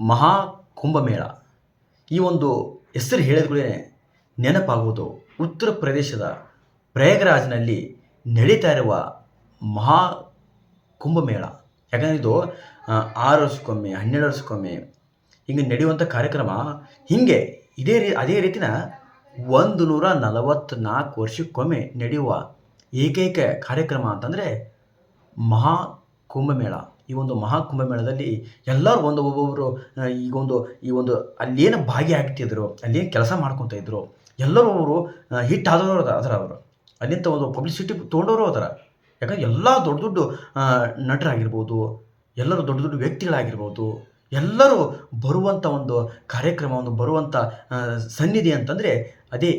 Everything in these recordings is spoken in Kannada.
ಮಹಾ ಕುಂಭಮೇಳ ಈ ಒಂದು ಹೆಸರು ಹೇಳಿದ ಕೂಡಲೇ ನೆನಪಾಗುವುದು ಉತ್ತರ ಪ್ರದೇಶದ ಪ್ರಯಾಗ್ರಾಜ್ನಲ್ಲಿ ನಡೀತಾ ಇರುವ ಮಹಾ ಕುಂಭಮೇಳ ಯಾಕಂದರೆ ಇದು ಆರು ವರ್ಷಕ್ಕೊಮ್ಮೆ, ಹನ್ನೆರಡು ವರ್ಷಕ್ಕೊಮ್ಮೆ ಹಿಂಗೆ ನಡೆಯುವಂಥ ಕಾರ್ಯಕ್ರಮ. ಹೀಗೆ ಇದೇ ರೀ, ಅದೇ ರೀತಿನ ಒಂದು ನೂರ ನಲವತ್ತ್ನಾಲ್ಕು ವರ್ಷಕ್ಕೊಮ್ಮೆ ನಡೆಯುವ ಏಕೈಕ ಕಾರ್ಯಕ್ರಮ ಅಂತಂದರೆ ಮಹಾ ಕುಂಭಮೇಳ ಈ ಒಂದು ಮಹಾ ಕುಂಭಮೇಳದಲ್ಲಿ ಎಲ್ಲರೂ ಒಂದು ಒಬ್ಬೊಬ್ಬರು ಈಗ ಒಂದು, ಈ ಒಂದು ಅಲ್ಲೇನು ಭಾಗಿಯಾಗ್ತಿದ್ರು ಅಲ್ಲೇನು ಕೆಲಸ ಮಾಡ್ಕೊತ ಇದ್ರು, ಎಲ್ಲರೂ ಅವರು ಹಿಟ್ ಆದವರು ಅದರ ಅವರು. ಅಲ್ಲಿಂದ ಒಂದು ಪಬ್ಲಿಸಿಟಿ ತೊಗೊಂಡವರು ಅದರ. ಯಾಕಂದ್ರೆ ಎಲ್ಲ ದೊಡ್ಡ ದೊಡ್ಡ ನಟರಾಗಿರ್ಬೋದು, ಎಲ್ಲರೂ ದೊಡ್ಡ ದೊಡ್ಡ ವ್ಯಕ್ತಿಗಳಾಗಿರ್ಬೋದು, ಎಲ್ಲರೂ ಬರುವಂಥ ಒಂದು ಕಾರ್ಯಕ್ರಮ, ಒಂದು ಬರುವಂಥ ಸನ್ನಿಧಿ ಅಂತಂದರೆ ಅದೇ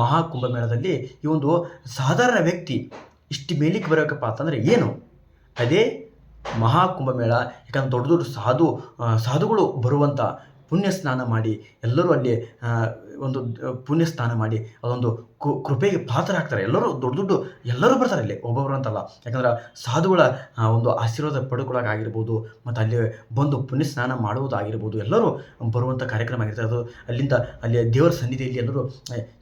ಮಹಾ ಕುಂಭಮೇಳದಲ್ಲಿ ಈ ಒಂದು ಸಾಧಾರಣ ವ್ಯಕ್ತಿ ಇಷ್ಟು ಮೇಲಿಕ್ಕೆ ಬರೋಕಪ್ಪ ಅಂತಂದರೆ ಏನು? ಅದೇ ಮಹಾ ಕುಂಭಮೇಳ ಯಾಕಂದ್ರೆ ದೊಡ್ಡ ದೊಡ್ಡ ಸಾಧು ಸಾಧುಗಳು ಬರುವಂಥ ಪುಣ್ಯ ಸ್ನಾನ ಮಾಡಿ ಎಲ್ಲರೂ ಅಲ್ಲಿ ಒಂದು ಪುಣ್ಯ ಸ್ನಾನ ಮಾಡಿ, ಅದೊಂದು ಕೃಪೆಗೆ ಪಾತ್ರರಾಗ್ತಾರೆ ಎಲ್ಲರೂ ದೊಡ್ಡ ದೊಡ್ಡ, ಎಲ್ಲರೂ ಬರ್ತಾರೆ ಇಲ್ಲಿ ಒಬ್ಬೊಬ್ಬರು ಅಂತಲ್ಲ. ಯಾಕಂದ್ರೆ ಸಾಧುಗಳ ಒಂದು ಆಶೀರ್ವಾದ ಪಡ್ಕೊಳ್ಳೋಕ್ಕಾಗಿರ್ಬೋದು ಮತ್ತು ಅಲ್ಲಿ ಬಂದು ಪುಣ್ಯ ಸ್ನಾನ ಮಾಡುವುದಾಗಿರ್ಬೋದು ಎಲ್ಲರೂ ಬರುವಂಥ ಕಾರ್ಯಕ್ರಮ ಆಗಿರ್ತದೆ ಅದು ಅಲ್ಲಿಂದ, ಅಲ್ಲಿ ದೇವರ ಸನ್ನಿಧಿಯಲ್ಲಿ ಎಲ್ಲರೂ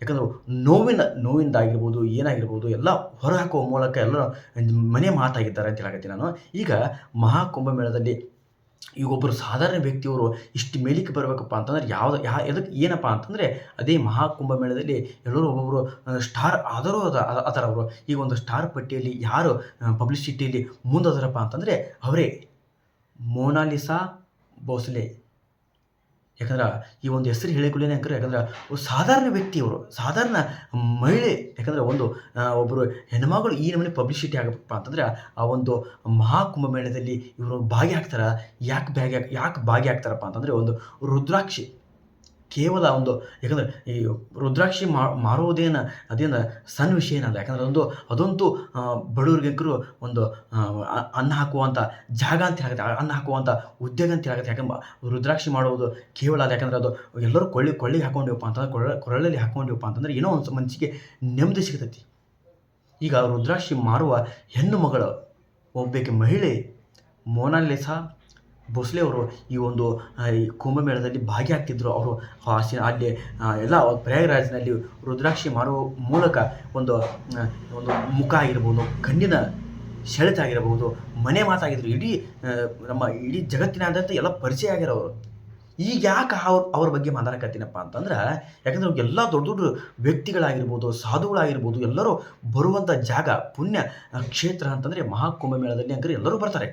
ಯಾಕಂದ್ರೆ ನೋವಿನ, ನೋವಿಂದಾಗಿರ್ಬೋದು, ಏನಾಗಿರ್ಬೋದು, ಎಲ್ಲ ಹೊರಹಾಕುವ ಮೂಲಕ ಎಲ್ಲರೂ, ಮನೆ ಮಾತಾಗಿದ್ದಾರೆ ಅಂತ ಹೇಳಕತ್ತೀನಿ ನಾನು. ಈಗ ಮಹಾ ಕುಂಭಮೇಳದಲ್ಲಿ ಈಗ ಒಬ್ಬರು ಸಾಧಾರಣ ವ್ಯಕ್ತಿಯವರು ಇಷ್ಟು ಮೇಲಿಕ್ಕೆ ಬರಬೇಕಪ್ಪ ಅಂತಂದ್ರೆ ಯಾವ್ದು, ಯಾ ಎದಕ್ಕೆ ಏನಪ್ಪ ಅಂತಂದರೆ ಅದೇ ಮಹಾಕುಂಭ ಮೇಳದಲ್ಲಿ ಎಲ್ಲರೂ ಒಬ್ಬೊಬ್ಬರು ಸ್ಟಾರ್ ಆದರೂ ಅದ ಅದ- ಅದರ ಅವರು ಈಗ ಒಂದು ಸ್ಟಾರ್ ಪಟ್ಟಿಯಲ್ಲಿ ಯಾರು ಪಬ್ಲಿಸಿಟಿಯಲ್ಲಿ ಮುಂದದರಪ್ಪ ಅಂತಂದರೆ ಅವರೇ. ಮೋನಾಲಿಸಾ ಭೋಸ್ಲೆ. ಯಾಕಂದ್ರೆ ಈ ಒಂದು ಹೆಸರು ಹೇಳಿಕೊಳ್ಳೇನೆ ಯಾಕಂದ್ರೆ ಯಾಕಂದ್ರೆ ಸಾಧಾರಣ ಸಾಧಾರಣ ವ್ಯಕ್ತಿಯವರು ಸಾಧಾರಣ ಮಹಿಳೆ, ಯಾಕಂದ್ರೆ ಒಂದು ಒಬ್ಬರು ಹೆಣ್ಮಗಳು ಈ ನಮೂನೆ ಪಬ್ಲಿಸಿಟಿ ಆಗಬೇಕಪ್ಪ ಅಂತಂದ್ರೆ ಆ ಒಂದು ಮಹಾಕುಂಭಮೇಳದಲ್ಲಿ ಇವರು ಭಾಗಿಯಾಗ್ತಾರೆ. ಯಾಕೆ ಭಾಗಿ ಯಾಕೆ ಭಾಗಿಯಾಗ್ತಾರಪ್ಪ ಅಂತಂದರೆ ಒಂದು ರುದ್ರಾಕ್ಷಿ. ಕೇವಲ ಒಂದು ಯಾಕಂದ್ರೆ ಈ ರುದ್ರಾಕ್ಷಿ ಮಾರುವುದೇನು ಅದೇನು ಸಣ್ಣ ವಿಷಯ ಏನಲ್ಲ ಯಾಕಂದ್ರೆ ಅದೊಂದು ಅದಂತೂ ಆ, ಬಡವ್ರಿಗಂಕರು ಒಂದು ಅನ್ನ ಹಾಕುವಂಥ ಜಾಗ ಅಂತ ಹೇಳಾಗುತ್ತೆ ಅನ್ನ ಹಾಕುವಂಥ ಉದ್ಯೋಗ ಅಂತ ಹೇಳಾಗುತ್ತೆ ಯಾಕಂದ್ರೆ ರುದ್ರಾಕ್ಷಿ ಮಾಡುವುದು ಕೇವಲ ಅದು ಯಾಕಂದರೆ ಅದು ಎಲ್ಲರೂ ಕೊಳ್ಳಿ ಕೊಳ್ಳಿಗೆ ಹಾಕೊಂಡಿವಪ್ಪ ಅಂತಂದ್ರೆ ಕೊರಳಲ್ಲಿ ಹಾಕೊಂಡಿವಪ್ಪ ಅಂತಂದ್ರೆ ಏನೋ ಒಂದು ಮನಸ್ಸಿಗೆ ನೆಮ್ಮದಿ ಸಿಗ್ತೈತಿ. ಈಗ ರುದ್ರಾಕ್ಷಿ ಮಾರುವ ಹೆಣ್ಣು ಮಗಳು ಒಬ್ಬಕ್ಕೆ ಮಹಿಳೆ ಮೋನಾಲಿಸಾ ಭೋಸ್ಲೆ ಅವರು ಈ ಒಂದು ಕುಂಭಮೇಳದಲ್ಲಿ ಭಾಗಿಯಾಗ್ತಿದ್ರು. ಅವರು ಅಲ್ಲಿ ಎಲ್ಲ ಪ್ರಯಾಗರಾಜ್ನಲ್ಲಿ ರುದ್ರಾಕ್ಷಿ ಮಾರುವ ಮೂಲಕ ಒಂದು ಒಂದು ಮುಖ ಆಗಿರ್ಬೋದು, ಕಣ್ಣಿನ ಸೆಳೆತ ಆಗಿರಬಹುದು ಮನೆ ಮಾತಾಗಿದ್ರು. ಇಡೀ ನಮ್ಮ ಇಡೀ ಜಗತ್ತಿನಾದ್ಯಂತ ಎಲ್ಲ ಪರಿಚಯ ಆಗಿರೋರು ಈಗ ಯಾಕೆ ಅವ್ರ ಅವ್ರ ಬಗ್ಗೆ ಮಾತಾಡಕತ್ತೀನಪ್ಪ ಅಂತಂದ್ರೆ, ಯಾಕಂದ್ರೆ ಎಲ್ಲ ದೊಡ್ಡ ದೊಡ್ಡ ವ್ಯಕ್ತಿಗಳಾಗಿರ್ಬೋದು, ಸಾಧುಗಳಾಗಿರ್ಬೋದು, ಎಲ್ಲರೂ ಬರುವಂಥ ಜಾಗ, ಪುಣ್ಯ ಕ್ಷೇತ್ರ ಅಂತಂದರೆ ಮಹಾಕುಂಭಮೇಳದಲ್ಲಿ ಅಂದ್ರೆ ಎಲ್ಲರೂ ಬರ್ತಾರೆ.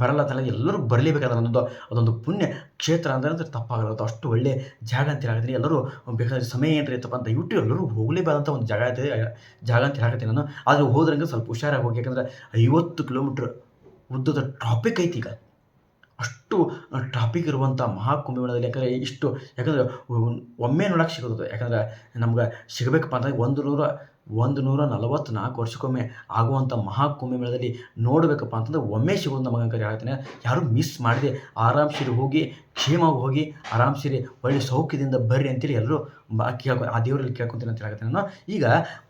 ಬರಲ್ಲ ಎಲ್ಲರೂ ಬರಲೇಬೇಕಾದ್ರೆ ಅದೊಂದು ಅದೊಂದು ಪುಣ್ಯ ಕ್ಷೇತ್ರ ಅಂದ್ರೆ ತಪ್ಪಾಗಲ್ಲ, ಅದು ಅಷ್ಟು ಒಳ್ಳೆ ಜಾಗ ಅಂತ ಹೇಳಿದ್ರೆ ಎಲ್ಲರೂ ಬೇಕಾದ್ರೆ ಸಮಯ ಏನು ಇತ್ತಪ್ಪ ಅಂತ ದಯವಿಟ್ಟು ಎಲ್ಲರೂ ಹೋಗಲೇಬಾರ್ದಂಥ ಒಂದು ಜಾಗ ಐತೆ ಜಾಗ ಅಂತ ಹೇಳಕತ್ತೀನಿ ನಾನು. ಆದರೆ ಹೋದ್ರಂಗೆ ಸ್ವಲ್ಪ ಹುಷಾರಾಗಿ ಹೋಗಿ, ಯಾಕಂದ್ರೆ ಐವತ್ತು ಕಿಲೋಮೀಟ್ರ್ ಉದ್ದದ ಟ್ರಾಫಿಕ್ ಐತಿ ಈಗ. ಅಷ್ಟು ಟ್ರಾಫಿಕ್ ಇರುವಂಥ ಮಹಾಕುಂಭಮೇಳದಲ್ಲಿ, ಯಾಕಂದರೆ ಇಷ್ಟು, ಯಾಕಂದರೆ ಒಮ್ಮೆ ನೋಡೋಕೆ ಸಿಗೋದು ಯಾಕಂದ್ರೆ ನಮ್ಗೆ ಸಿಗಬೇಕಪ್ಪ ಅಂತಂದ್ರೆ ಒಂದು ನೂರ ಒಂದು ನೂರ ನಲವತ್ತ್ನಾಲ್ಕು ವರ್ಷಕ್ಕೊಮ್ಮೆ ಆಗುವಂಥ ಮಹಾಕುಂಭಮೇಳದಲ್ಲಿ ನೋಡಬೇಕಪ್ಪ ಅಂತಂದ್ರೆ ಒಮ್ಮೆ ಸಿಗೋದು ನಮಗೆ ಅಂತ ಹೇಳ್ತೇನೆ. ಯಾರು ಮಿಸ್ ಮಾಡದೆ ಆರಾಮ್ಸಿರಿ ಹೋಗಿ, ಕ್ಷೇಮವಾಗಿ ಹೋಗಿ ಆರಾಮ್ಸಿರಿ ಒಳ್ಳೆ ಸೌಖ್ಯದಿಂದ ಬರ್ರಿ ಅಂತೇಳಿ ಎಲ್ಲರೂ ಬಾಕಿ ಕೇಳ್ಕೊ, ಆ ದೇವರಲ್ಲಿ ಕೇಳ್ಕೊತೀನಿ ಅಂತ ಹೇಳ್ತೀನಿ ನಾನು. ಈಗ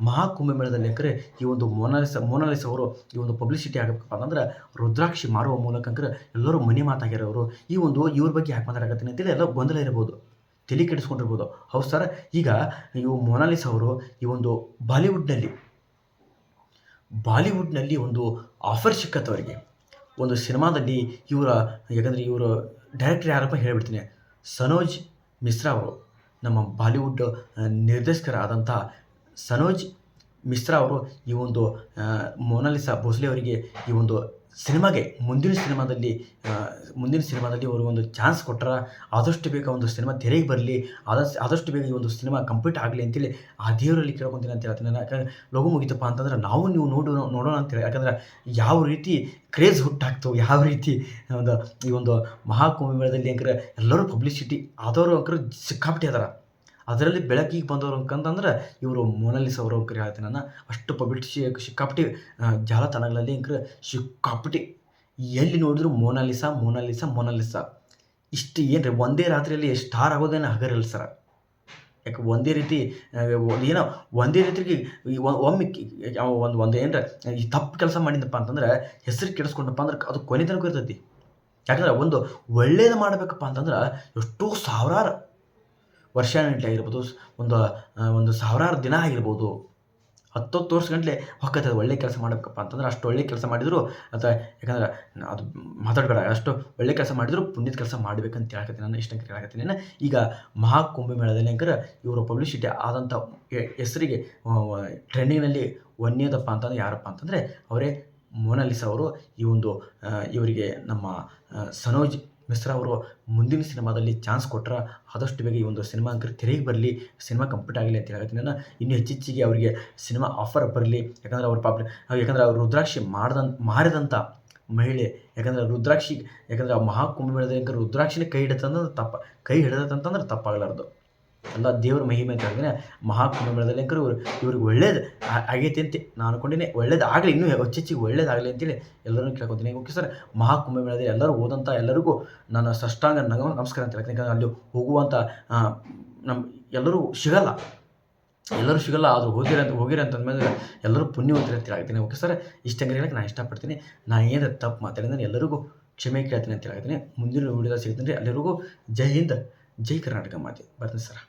ಮಹಾಕುಂಭಮೇಳದಲ್ಲಿ ಯಾಕಂದರೆ ಈ ಒಂದು ಮೊನಾಲಿಸ ಮೊನಾಲಿಸ ಅವರು ಈ ಒಂದು ಪಬ್ಲಿಸಿಟಿ ಆಗಬೇಕಪ್ಪ ಅಂತಂದ್ರೆ ರುದ್ರಾಕ್ಷಿ ಮಾರುವ ಮೂಲಕ ಎಲ್ಲರೂ ಮನೆ ಮಾತಾಗಿರೋರು ಈ ಒಂದು ಇವ್ರ ಬಗ್ಗೆ ಯಾಕೆ ಮಾತಾಡಕತ್ತೀನಿ ಅಂತೇಳಿ ಎಲ್ಲ ಗೊಂದಲ ಇರ್ಬೋದು. ತಲೆ ಕೆಡಿಸ್ಕೊಂಡಿರ್ಬೋದು. ಹೌದು ಸರ್. ಈಗ ಇವು ಮೊನಾಲಿಸ್ ಅವರು ಈ ಒಂದು ಬಾಲಿವುಡ್ನಲ್ಲಿ ಬಾಲಿವುಡ್ನಲ್ಲಿ ಒಂದು ಆಫರ್ ಸಿಕ್ಕತ್ತು ಅವರಿಗೆ. ಒಂದು ಸಿನಿಮಾದಲ್ಲಿ ಇವರ, ಯಾಕಂದರೆ ಇವರು ಡೈರೆಕ್ಟರ್ ಯಾರಪ್ಪ ಹೇಳಿಬಿಡ್ತೀನಿ. ಸನೋಜ್ ಮಿಶ್ರಾ ಅವರು, ನಮ್ಮ ಬಾಲಿವುಡ್ ನಿರ್ದೇಶಕರಾದಂಥ ಸನೋಜ್ ಮಿಶ್ರಾ ಅವರು ಈ ಒಂದು ಮೊನಾಲಿಸಾ ಭೋಸ್ಲೆ ಅವರಿಗೆ ಈ ಒಂದು ಸಿನಿಮಾಗೆ ಮುಂದಿನ ಸಿನಿಮಾದಲ್ಲಿ ಮುಂದಿನ ಸಿನಿಮಾದಲ್ಲಿ ಅವರು ಒಂದು ಚಾನ್ಸ್ ಕೊಟ್ಟರೆ ಆದಷ್ಟು ಬೇಗ ಒಂದು ಸಿನಿಮಾ ತೆರೆಗೆ ಬರಲಿ ಆದಷ್ಟು ಆದಷ್ಟು ಬೇಗ ಈ ಒಂದು ಸಿನಿಮಾ ಕಂಪ್ಲೀಟ್ ಆಗಲಿ ಅಂತೇಳಿ ಆ ದೇವರಲ್ಲಿ ಕೇಳ್ಕೊತೀನಿ ಅಂತ ಹೇಳ್ತೀನಿ ನಾನು. ಯಾಕಂದ್ರೆ ಲಘು ಮುಗಿತಪ್ಪ ಅಂತಂದ್ರೆ ನಾವು ನೀವು ನೋಡೋಣ ನೋಡೋಣ ಅಂತೇಳಿ ಯಾಕಂದ್ರೆ ಯಾವ ರೀತಿ ಕ್ರೇಜ್ ಹುಟ್ಟಾಗ್ತವೆ, ಯಾವ ರೀತಿ ಒಂದು ಈ ಒಂದು ಮಹಾಕುಂಭಮೇಳದಲ್ಲಿ ಅಂಕರೆ ಎಲ್ಲರೂ ಪಬ್ಲಿಸಿಟಿ ಆದವರು ಅಂಕರು ಸಿಕ್ಕಾಪಟ್ಟೆ ಅದಾರ. ಅದರಲ್ಲಿ ಬೆಳಕಿಗೆ ಬಂದವರು ಅಂತಂದ್ರೆ ಇವರು ಮೊನಾಲಿಸ್ ಅವರು ಅಂಕರು ಹೇಳ್ತೀನಿ ನಾನು ಅಷ್ಟು ಪಬ್ಲಿಟಿ ಸಿಕ್ಕಾಪಟ್ಟಿ ಜಾಲತಾಣಗಳಲ್ಲಿ ಅಂಕರ ಸಿಕ್ಕಾಪಟ್ಟೆ. ಎಲ್ಲಿ ನೋಡಿದ್ರು ಮೊನಾಲಿಸಾ ಮೊನಾಲಿಸಾ ಮೊನಾಲಿಸಾ. ಇಷ್ಟು ಏನು ಒಂದೇ ರಾತ್ರಿಯಲ್ಲಿ ಸ್ಟಾರ್ ಆಗೋದೇನು ಹಗರಿಲ್ಲ ಸರ. ಯಾಕೆ ಒಂದೇ ರೀತಿ ಏನೋ ಒಂದೇ ರೀತಿಗೆ ಒಮ್ಮೆ ಒಂದು ಒಂದು ಏನರ, ಈ ತಪ್ಪು ಕೆಲಸ ಮಾಡಿದಪ್ಪ ಅಂತಂದ್ರೆ ಹೆಸರು ಕೆಡಿಸ್ಕೊಂಡಪ್ಪ ಅಂದ್ರೆ ಅದು ಕೊನೆ ತನಕ ಇರ್ತೈತಿ. ಯಾಕಂದ್ರೆ ಒಂದು ಒಳ್ಳೇದು ಮಾಡಬೇಕಪ್ಪ ಅಂತಂದ್ರೆ ಎಷ್ಟೋ ಸಾವಿರಾರು ವರ್ಷ ಗಂಟೆ ಆಗಿರ್ಬೋದು, ಒಂದು ಒಂದು ಸಾವಿರಾರು ದಿನ ಆಗಿರ್ಬೋದು, ಹತ್ತತ್ತು ವರ್ಷ ಗಂಟಲೆ ಹೊಕ್ಕತ್ತೆ ಅದು ಒಳ್ಳೆ ಕೆಲಸ ಮಾಡಬೇಕಪ್ಪ ಅಂತಂದ್ರೆ ಅಷ್ಟು ಒಳ್ಳೆ ಕೆಲಸ ಮಾಡಿದ್ರು, ಅಥವಾ ಯಾಕಂದ್ರೆ ಅದು ಮಾತಾಡಬೇಡ, ಅಷ್ಟು ಒಳ್ಳೆ ಕೆಲಸ ಮಾಡಿದ್ರು ಪುಣ್ಯದ ಕೆಲಸ ಮಾಡಬೇಕಂತ ಹೇಳಕತ್ತೀನಿ ನಾನು ಇಷ್ಟಂತ ಹೇಳಕತ್ತೀನಿ. ನಾನು ಈಗ ಮಹಾಕುಂಭಮೇಳದಲ್ಲಿ ಅಂಕರ ಇವರು ಪಬ್ಲಿಸಿಟಿ ಆದಂಥ ಹೆಸರಿಗೆ ಟ್ರೆಂಡಿಂಗ್ನಲ್ಲಿ ಒಂದೇದಪ್ಪ ಅಂತಂದ್ರೆ ಯಾರಪ್ಪ ಅಂತಂದರೆ ಅವರೇ ಮೋನಾಲಿಸ ಅವರು ಈ ಒಂದು ಇವರಿಗೆ ನಮ್ಮ ಸನೋಜ್ ಮಿಶ್ರಾ ಅವರು ಮುಂದಿನ ಸಿನಿಮಾದಲ್ಲಿ ಚಾನ್ಸ್ ಕೊಟ್ಟರೆ ಆದಷ್ಟು ಬೇಗ ಈ ಒಂದು ಸಿನಿಮಾ ಅಂಕರ್ ತೆರೆಗೆ ಬರಲಿ, ಸಿನಿಮಾ ಕಂಪ್ಲೀಟ್ ಆಗಲಿ ಅಂತ ಹೇಳ್ತೀನಿ ನಾನು ಇನ್ನು ಹೆಚ್ಚೆಚ್ಚಿಗೆ ಅವರಿಗೆ ಸಿನಿಮಾ ಆಫರ್ ಬರಲಿ. ಯಾಕಂದ್ರೆ ಅವ್ರ ಪಾಪ ಯಾಕಂದ್ರೆ ಅವ್ರು ರುದ್ರಾಕ್ಷಿ ಮಾಡ್ದಂತ ಮಾರಿದಂಥ ಮಹಿಳೆ. ಯಾಕಂದ್ರೆ ರುದ್ರಾಕ್ಷಿ, ಯಾಕಂದ್ರೆ ಆ ಯಾಕಂದ್ರೆ ರುದ್ರಾಕ್ಷಿನೇ ಕೈ ಹಿಡಿತಂದ್ರೆ ತಪ್ಪ, ಕೈ ಹಿಡಿದಂತಂದ್ರೆ ತಪ್ಪಾಗಲಾರ್ದು. ಎಲ್ಲ ದೇವ್ರ ಮಹಿಮೆ ಅಂತ ಹೇಳಿದ್ರೆ ಮಹಾಕುಂಭಮೇಳದಲ್ಲಿ ಅಂಕರು ಇವ್ರು ಇವ್ರಿಗೆ ಒಳ್ಳೇದು ಆಗೈತೆ ಅಂತ ನಾನು ಅನ್ಕೊಂಡಿನಿ ಒಳ್ಳೇದು ಆಗಲಿ, ಇನ್ನೂ ಹೆಚ್ಚೆಚ್ಚಿಗೆ ಒಳ್ಳೇದಾಗಲಿ ಅಂತೇಳಿ ಎಲ್ಲರೂ ಕೇಳ್ಕೊತೀನಿ. ಓಕೆ ಸರ್, ಮಹಾಕುಂಭಮೇಳದಲ್ಲಿ ಎಲ್ಲರೂ ಹೋದಂಥ ಎಲ್ಲರಿಗೂ ನಾನು ಸಷ್ಟಾಂಗ ನಮಸ್ಕಾರ ಅಂತ ಹೇಳ್ತೀನಿ. ಯಾಕಂದ್ರೆ ಅಲ್ಲಿ ಹೋಗುವಂಥ ನಮ್ಮ ಎಲ್ಲರೂ ಸಿಗಲ್ಲ. ಎಲ್ಲರೂ ಸಿಗಲ್ಲ, ಆದರೂ ಹೋಗಿರ ಅಂತ ಹೋಗಿರ ಅಂತಂದ್ಮೇಲೆ ಎಲ್ಲರೂ ಪುಣ್ಯವಂತರು ಅಂತ ಹೇಳ್ತೀನಿ. ಓಕೆ ಸರ್ ಇಷ್ಟಂಗೆ ಹೇಳಕ್ಕೆ ನಾನು ಇಷ್ಟಪಡ್ತೀನಿ. ನಾನು ಏನು ತಪ್ಪು ಮಾತಾಡಿದ್ರೆ ಎಲ್ಲರಿಗೂ ಕ್ಷಮೆ ಕೇಳ್ತೀನಿ ಅಂತ ಹೇಳ್ತೀನಿ. ಮುಂದಿನ ವಿಡಿಯೋದಲ್ಲಿ ಸಿಗ್ತೀನಿ ರೀ. ಎಲ್ಲರಿಗೂ ಜೈ ಹಿಂದ್, ಜೈ ಕರ್ನಾಟಕ ಮಾತೆ. ಬರ್ತೀನಿ ಸರ್.